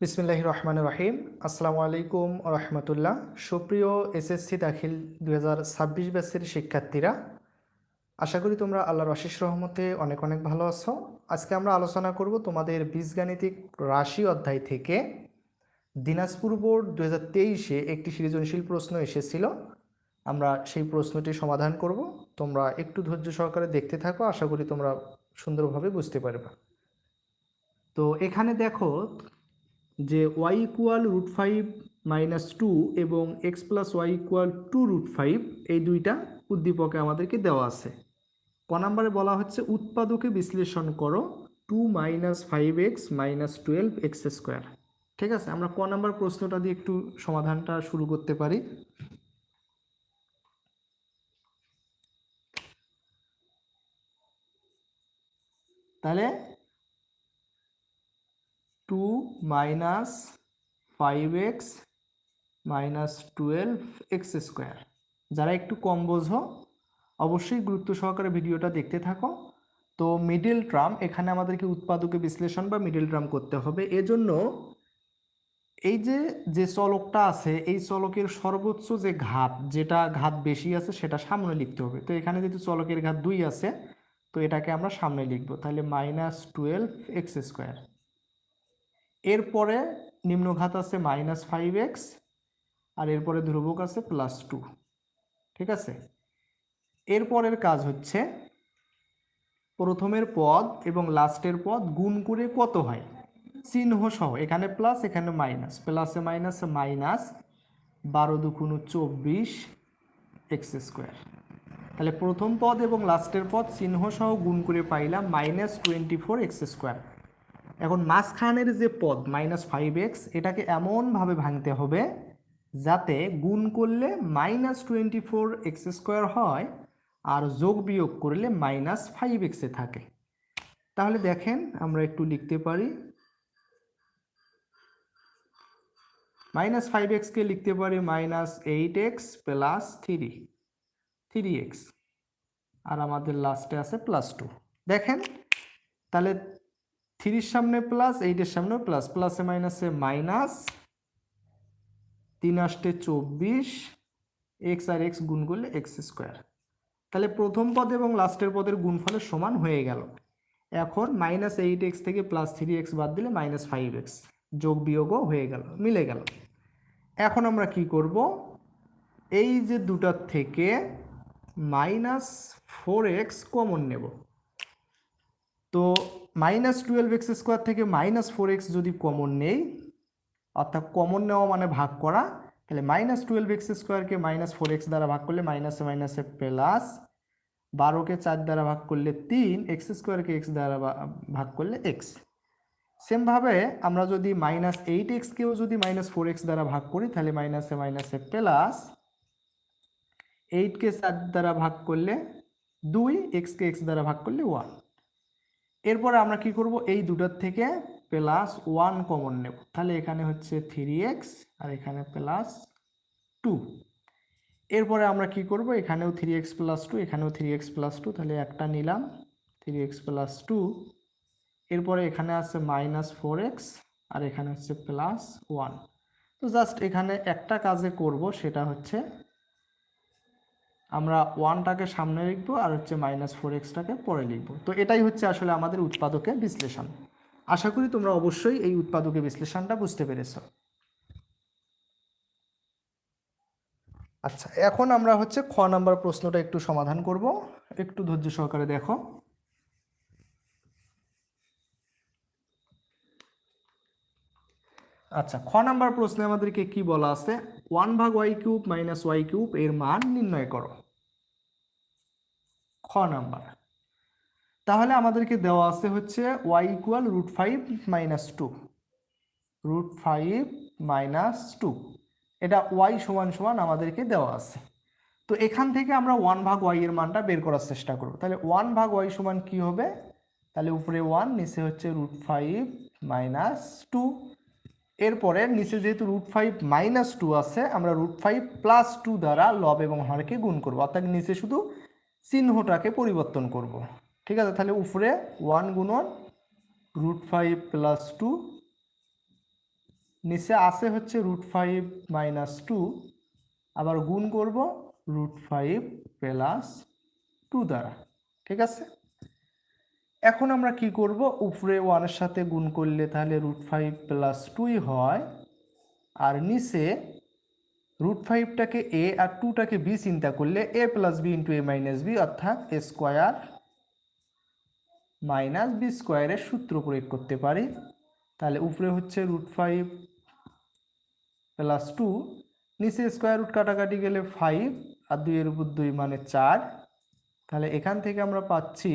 বিসমিল্লাহ রহমান রাহিম। আসসালামু আলাইকুম রহমতুল্লাহ। সুপ্রিয় এসএসসি দাখিল দুই হাজার ছাব্বিশ ব্যাচের শিক্ষার্থীরা, আশা করি তোমরা আল্লাহর অশেষ রহমতে অনেক অনেক ভালো আছো। আজকে আমরা আলোচনা করব তোমাদের বীজগাণিতিক রাশি অধ্যায় থেকে। দিনাজপুর বোর্ড দু হাজার তেইশে একটি সৃজনশীল প্রশ্ন এসেছিল। আমরা সেই প্রশ্নটি সমাধান করব। তোমরা একটু ধৈর্য সহকারে দেখতে থাকো। আশা করি তোমরা সুন্দরভাবে বুঝতে পারবে। তো এখানে দেখো যে y equal root five minus two এবং x plus y equal two root five এই দুইটা উদ্দীপকে আমাদেরকে দেওয়া আছে। ক নম্বরে বলা হচ্ছে উৎপাদকে বিশ্লেষণ করো two minus five x minus twelve x square ঠিক আছে? আমরা ক নাম্বার প্রশ্নটা দিয়ে একটু সমাধানটা শুরু করতে পারি। তাহলে two minus five x minus twelve x square যারা একটু কম বোঝো, অবশ্যই গুরুত্ব সহকারে ভিডিওটা দেখতে থাকো। তো মিডিল ট্রাম এখানে আমাদেরকে উৎপাদকে বিশ্লেষণ বা মিডিল ট্রাম করতে হবে। এজন্য এই যে যে চলকটা আছে, এই চলকের সর্বোচ্চ যে ঘাত, যেটা ঘাত বেশি আছে, সেটা সামনে লিখতে হবে। তো এখানে যেহেতু চলকের ঘাত দুই আছে তো এটাকে আমরা সামনে লিখব। তাহলে মাইনাস টুয়েলভ এক্স স্কোয়ার এরপরে নিম্নঘাত আছে মাইনাস ফাইভ এক্স আর এরপরে ধ্রুবক আছে প্লাস টু ঠিক আছে? এরপরের কাজ হচ্ছে প্রথমের পদ এবং লাস্টের পদ গুণ করে কত হয়? চিহ্ন সহ, এখানে প্লাস এখানে মাইনাস প্লাসে মাইনাসে মাইনাস বারো দুগুণ চব্বিশ এক্স স্কোয়ার তাহলে প্রথম পদ এবং লাস্টের পদ চিহ্ন সহ গুণ করে পাইলাম minus twenty four x square এখন মাঝখানের যে পদ মাইনাস ফাইভ এক্স এটাকে এমনভাবে ভাঙতে হবে যাতে গুণ করলে minus twenty four x square হয় আর যোগ বিয়োগ করলে মাইনাস ফাইভ এক্সে থাকে। তাহলে দেখেন আমরা একটু লিখতে পারি। মাইনাস ফাইভ এক্সকে লিখতে পারি minus eight x plus three three x আর আমাদের লাস্টে আছে প্লাস টু দেখেন, তাহলে থ্রির সামনে প্লাস এইটের সামনে প্লাস প্লাসে মাইনাসে মাইনাস তিন আষ্টে চব্বিশ এক্স আর এক্স গুণ করলে এক্স স্কোয়ার তাহলে প্রথম পদ এবং লাস্টের পদের গুণফলের সমান হয়ে গেল। এখন মাইনাস এইট এক্স থেকে প্লাস থ্রি এক্স বাদ দিলে মাইনাস ফাইভ এক্স যোগ বিয়োগও হয়ে গেল, মিলে গেল। এখন আমরা কি করব? এই যে দুটার থেকে মাইনাস ফোর এক্স কমন নেব। তো মাইনাস টুয়েলভ এক্স স্কোয়ার থেকে মাইনাস ফোর এক্স যদি কমন নেই, অর্থাৎ কমন নেওয়া মানে ভাগ করা, তাহলে মাইনাস টুয়েলভ এক্স স্কোয়ারকে মাইনাস ফোর এক্স দ্বারা ভাগ করলে মাইনাসে মাইনাসে প্লাস বারোকে চার দ্বারা ভাগ করলে তিন, এক্স স্কোয়ারকে এক্স দ্বারা ভাগ করলে এক্স। সেমভাবে আমরা যদি মাইনাস এইট এক্সকেও যদি মাইনাস ফোর এক্স দ্বারা ভাগ করি, তাহলে মাইনাসে মাইনাসে প্লাস এইটকে চার দ্বারা ভাগ করলে দুই এক্সকে এক্স দ্বারা ভাগ করলে ওয়ান এরপরে আমরা কি করব? এই দুটার থেকে প্লাস ওয়ান কমন নেব। তাহলে এখানে হচ্ছে থ্রি এক্স আর এখানে প্লাস টু এরপরে আমরা কি করব? এখানেও থ্রি এক্স প্লাস টু এখানেও থ্রি এক্স প্লাস টু তাহলে একটা নিলাম থ্রি এক্স প্লাস টু এরপরে এখানে আছে মাইনাস ফোর এক্স আর এখানে হচ্ছে প্লাস ওয়ান তো জাস্ট এখানে একটা কাজে করব, সেটা হচ্ছে আমরা ওয়ানটাকে সামনে লিখব আর হচ্ছে মাইনাস ফোর এক্সটাকে পরে লিখব। তো এটাই হচ্ছে আসলে আমাদের উৎপাদকের বিশ্লেষণ। আশা করি তোমরা অবশ্যই এই উৎপাদকের বিশ্লেষণটা বুঝতে পেরেছ। আচ্ছা এখন আমরা হচ্ছে খ নাম্বার প্রশ্নটা একটু সমাধান করব। একটু ধৈর্য সহকারে দেখো। আচ্ছা খ নাম্বার প্রশ্নে আমাদেরকে কি বলা আছে? ওয়ান ভাগ y cube minus y cube এর মান নির্ণয় করো। খ নাম্বার। তাহলে আমাদেরকে দেওয়া আছে হচ্ছে y equal root five minus two root five minus two এটা ওয়াই সমান সমান আমাদেরকে দেওয়া আছে। তো এখান থেকে আমরা ওয়ান ভাগ ওয়াই এর মানটা বের করার চেষ্টা করব। তাহলে ওয়ান ভাগ ওয়াই সমান কি হবে? তাহলে উপরে ওয়ান নিচে হচ্ছে রুট ফাইভ মাইনাস টু এরপরে নিচে যেহেতু রুট ফাইভ মাইনাস টু আছে, আমরা রুট ফাইভ প্লাস টু দ্বারা লব এবং হরকে গুণ করব। অর্থাৎ নিচে শুধু চিহ্নটাকে পরিবর্তন করব। ঠিক আছে? তাহলে উপরে ওয়ান গুণন রুট ফাইভ প্লাস টু নিচে আসে হচ্ছে রুট ফাইভ মাইনাস টু আবার গুণ করব রুট ফাইভ প্লাস টু দ্বারা। ঠিক আছে? এখন আমরা কি করব? উপরে ওয়ানের সাথে গুণ করলে তাহলে রুট ফাইভ প্লাস টুই হয়, আর নিচে রুট ফাইভটাকে এ আর টুটাকে বি চিন্তা করলে a plus b into a minus b অর্থাৎ এ স্কোয়ার মাইনাস বি স্কোয়ারের সূত্র প্রয়োগ করতে পারি। তাহলে উপরে হচ্ছে রুট ফাইভ প্লাস টু নিচে স্কোয়ার রুট কাটাকাটি গেলে ফাইভ আর দুইয়ের উপর দুই মানে চার। তাহলে এখান থেকে আমরা পাচ্ছি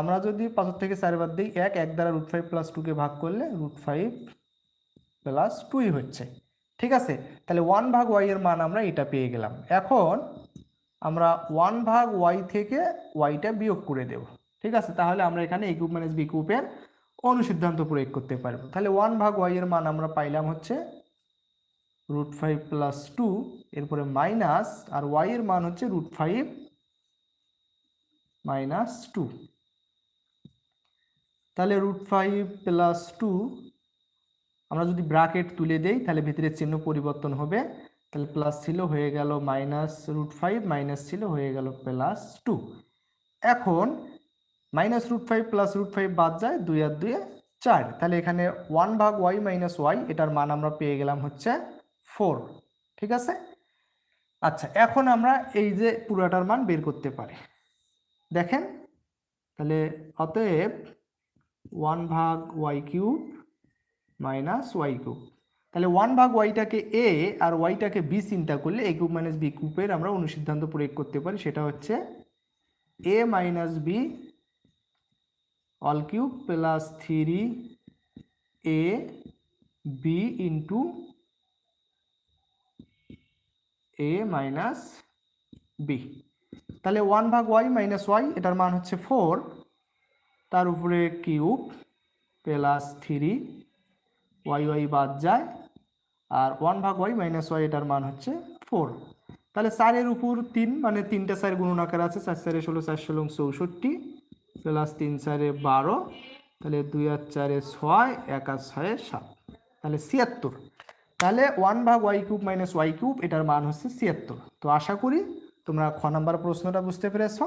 আমরা যদি পাঁচের থেকে চার বাদ দিই, এক এক দ্বারা রুট ফাইভ প্লাস টুকে ভাগ করলে রুট ফাইভ প্লাস টুই হচ্ছে। ঠিক আছে? তাহলে ওয়ান ভাগ ওয়াই এর মান আমরা এটা পেয়ে গেলাম। এখন আমরা ওয়ান ভাগ ওয়াই থেকে ওয়াইটা বিয়োগ করে দেব। ঠিক আছে? তাহলে আমরা এখানে এ কিউব মাইনাস বি অনুসিদ্ধান্ত প্রয়োগ করতে পারব। তাহলে ওয়ান ভাগ ওয়াই এর মান আমরা পাইলাম হচ্ছে রুট ফাইভ প্লাস টু এরপরে মাইনাস আর ওয়াই এর মান হচ্ছে রুট ফাইভ মাইনাস টু তাহলে রুট ফাইভ প্লাস টু আমরা যদি ব্রাকেট তুলে দেই, তাহলে ভিতরের চিহ্ন পরিবর্তন হবে। তাহলে প্লাস ছিল হয়ে গেল মাইনাস রুট ফাইভ মাইনাস ছিল হয়ে গেল প্লাস টু এখন minus root five plus root five বাদ যায় দুই আর দুয়ে চার। তাহলে এখানে ওয়ান ভাগ ওয়াই মাইনাস ওয়াই এটার মান আমরা পেয়ে গেলাম হচ্ছে ফোর ঠিক আছে? আচ্ছা এখন আমরা এই যে পুরাটার মান বের করতে পারি। দেখেন, তাহলে অতএব ওয়ান ভাগ y cube minus y cube তাহলে ওয়ান ভাগ ওয়াইটাকে এ আর ওয়াইটাকে বি চিন্তা করলে এ কিউব মাইনাস বি কিউবের আমরা অনুসিদ্ধান্ত প্রয়োগ করতে পারি, সেটা হচ্ছে a minus b all cube plus three a b into a minus b তাহলে ওয়ান ভাগ ওয়াই মাইনাস ওয়াই এটার মান হচ্ছে ফোর তার উপরে cube plus three y y বাদ যায়, আর ওয়ান ভাগ ওয়াই মাইনাস ওয়াই এটার মান হচ্ছে ফোর তাহলে চারের উপর তিন মানে তিনটা চার গুণনাকার আছে, চার চারে ষোলো, চার ষোলো, চৌষট্টি প্লাস তিন চারে বারো, তাহলে দুই আর চারে ছয়, এক আর ছয়ে, সাত। তাহলে ছিয়াত্তর। তাহলে ওয়ান ভাগ y cube minus y cube এটার মান হচ্ছে ছিয়াত্তর। তো আশা করি তোমরা খ নাম্বার প্রশ্নটা বুঝতে পেরেছ?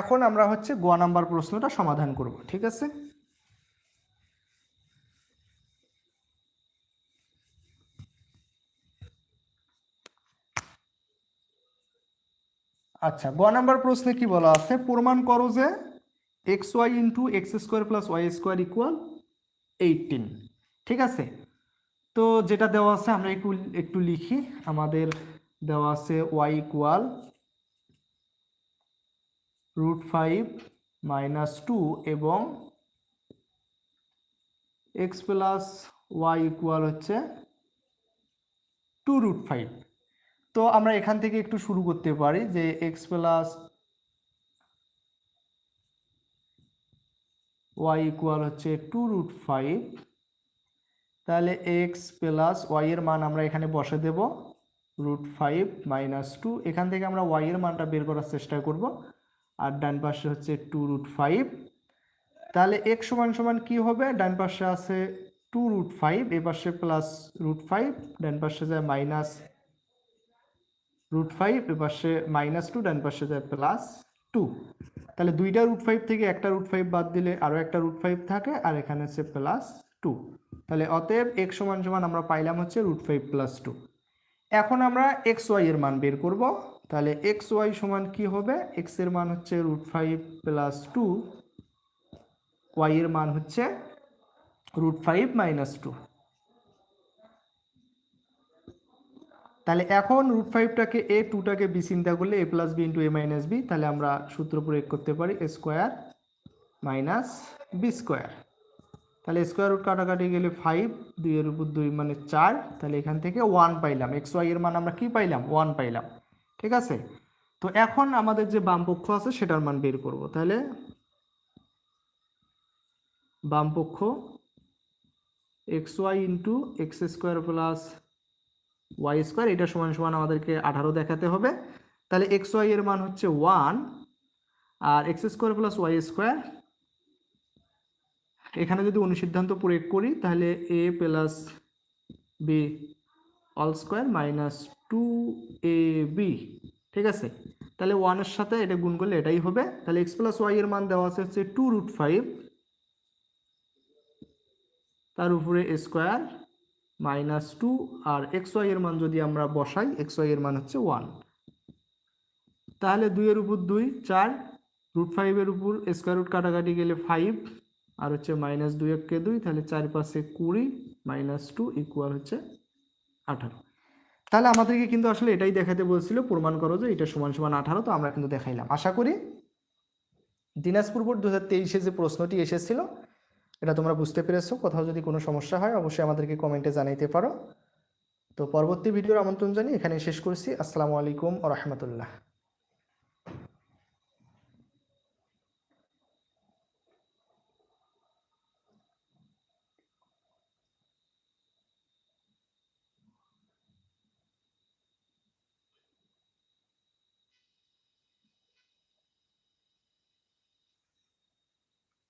এখন আমরা হচ্ছে গ নাম্বার প্রশ্নটা সমাধান করব, ঠিক আছে? আচ্ছা গ নাম্বার প্রশ্নে কি বলা আছে? প্রমাণ করো যে x y into x square plus y square equal eighteen ঠিক আছে? তো যেটা দেওয়া আছে আমরা একটু একটু লিখি। আমাদের দেওয়া আছে y equal root five minus two এবং এক্স প্লাস ওয়াই ইকুয়াল হচ্ছে টু রুট ফাইভ তো আমরা এখান থেকে একটু শুরু করতে পারি যে এক্স প্লাস ওয়াই ইকুয়াল হচ্ছে টু রুট ফাইভ তাহলে এক্স প্লাস ওয়াইয়ের মান আমরা এখানে বসে দেব রুট ফাইভ মাইনাস টু এখান থেকে আমরা ওয়াইয়ের মানটা বের করার চেষ্টা করব, আর ডান পাশে হচ্ছে টু রুট ফাইভ তাহলে এক্স সমান সমান কি হবে? ডান পাশে আছে টু রুট ফাইভ এ পাশে প্লাস রুট ফাইভ ডান পাশে যায় মাইনাস রুট ফাইভ এ পাশে মাইনাস টু ডান পাশে যায় প্লাস টু তাহলে দুইটা রুট ফাইভ থেকে একটা রুট ফাইভ বাদ দিলে আরও একটা রুট ফাইভ থাকে, আর এখানে হচ্ছে প্লাস টু তাহলে অতএব এক্স সমান সমান আমরা পাইলাম হচ্ছে রুট ফাইভ প্লাস টু এখন আমরা এক্স ওয়াই এর মান বের করব। তাহলে এক্স ওয়াই সমান কি হবে? এক্সের মান হচ্ছে root five plus two y এর মান হচ্ছে রুট ফাইভ মাইনাস টু তাহলে এখন রুট ফাইভটাকে এ টুটাকে বি চিন্তা করলে a plus b into a minus b তাহলে আমরা সূত্র প্রয়োগ করতে পারি a square minus b square তাহলে স্কোয়ার রুট কাটাকাটি গেলে ফাইভ দুইয়ের উপর দুই মানে চার, তাহলে এখান থেকে ওয়ান পাইলাম। এক্স ওয়াই এর মান আমরা কি পাইলাম? ওয়ান পাইলাম। ঠিক আছে? তো এখন আমাদের যে বাম পক্ষ আছে, সেটার মান বের করব। তাহলে বাম পক্ষ x y into x square plus y square এটা সমান সমান আমাদেরকে আঠারো দেখাতে হবে। তাহলে এক্স ওয়াই এর মান হচ্ছে ওয়ান আর x square plus y square এখানে যদি অনুসিদ্ধান্ত প্রয়োগ করি, তাহলে a plus b all square minus two a b ঠিক আছে? তাহলে ওয়ানের সাথে এটা গুণ করলে এটাই হবে। তাহলে এক্স প্লাস ওয়াই এর মান দেওয়া আছে হচ্ছে টু রুট ফাইভ তার উপরে স্কোয়ার মাইনাস টু আর এক্স ওয়াই এর মান যদি আমরা বসাই এক্স ওয়াই এর মান হচ্ছে ওয়ান তাহলে দুইয়ের উপর দুই, চার রুট ফাইভের উপর স্কোয়ার রুট কাটাকাটি গেলে ফাইভ আর হচ্ছে মাইনাস দুই এককে দুই, তাহলে চার পাশে কুড়ি মাইনাস টু ইকুয়াল হচ্ছে আঠারো। তাহলে আমাদেরকে কিন্তু আসলে এটাই দেখাতে বলছিল, প্রমাণ করো যে এটা সমান সমান আঠারো, তো আমরা কিন্তু দেখাইলাম। আশা করি দিনাজপুর বোর্ড দু হাজার যে প্রশ্নটি এসেছিল, এটা তোমরা বুঝতে পেরেছ। কোথাও যদি কোনো সমস্যা হয়, অবশ্যই আমাদেরকে কমেন্টে জানাইতে পারো। তো পরবর্তী ভিডিওর আমন্ত্রণ জানিয়ে এখানে শেষ করছি। আসসালামু আলাইকুম ও রহমতুল্লাহ।